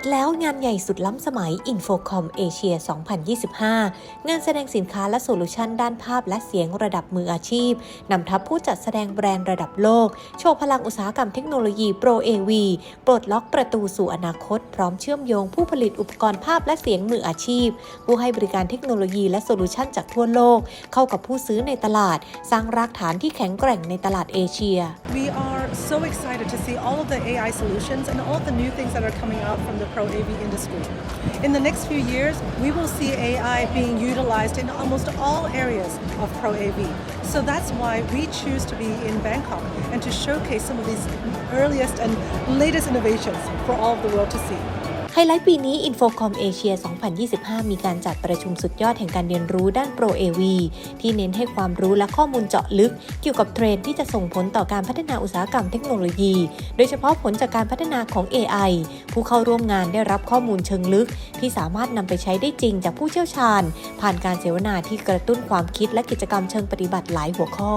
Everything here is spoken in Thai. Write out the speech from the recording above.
ดแล้วงานใหญ่สุดล้ำสมัย Infocom Asia 2025 งานแสดงสินค้าและโซลูชันด้านภาพและเสียงระดับมืออาชีพ นำทัพผู้จัดแสดงแบรนด์ระดับโลก โชว์พลังอุตสาหกรรมเทคโนโลยี Pro AV ปลดล็อกประตูสู่อนาคต พร้อมเชื่อมโยงผู้ผลิตอุปกรณ์ภาพและเสียงมืออาชีพ ผู้ให้บริการเทคโนโลยีและโซลูชันจากทั่วโลก เข้ากับผู้ซื้อในตลาด สร้างรากฐานที่แข็งแกร่งในตลาดเอเชีย We are so excited to see all of the AI solutions and all of the new things that are coming out from the Pro AV industry. In the next few years, we will see AI being utilized in almost all areas of Pro AV. So that's why we choose to be in Bangkok and to showcase some of these earliest and latest innovations for all of the world to see. ไฮไลท์ปีนี้ Infocom Asia 2025 มีการจัดประชุมสุดยอดแห่งการเรียนรู้ด้าน Pro AV ที่เน้นให้ความรู้และข้อมูลเจาะลึก เกี่ยวกับเทรนด์ที่จะส่งผลต่อการพัฒนาอุตสาหกรรมเทคโนโลยี โดยเฉพาะผลจากการพัฒนาของ AI ผู้เข้าร่วมงานได้รับข้อมูลเชิงลึก ที่สามารถนำไปใช้ได้จริงจากผู้เชี่ยวชาญ ผ่านการเสวนาที่กระตุ้นความคิดและกิจกรรมเชิงปฏิบัติหลายหัวข้อ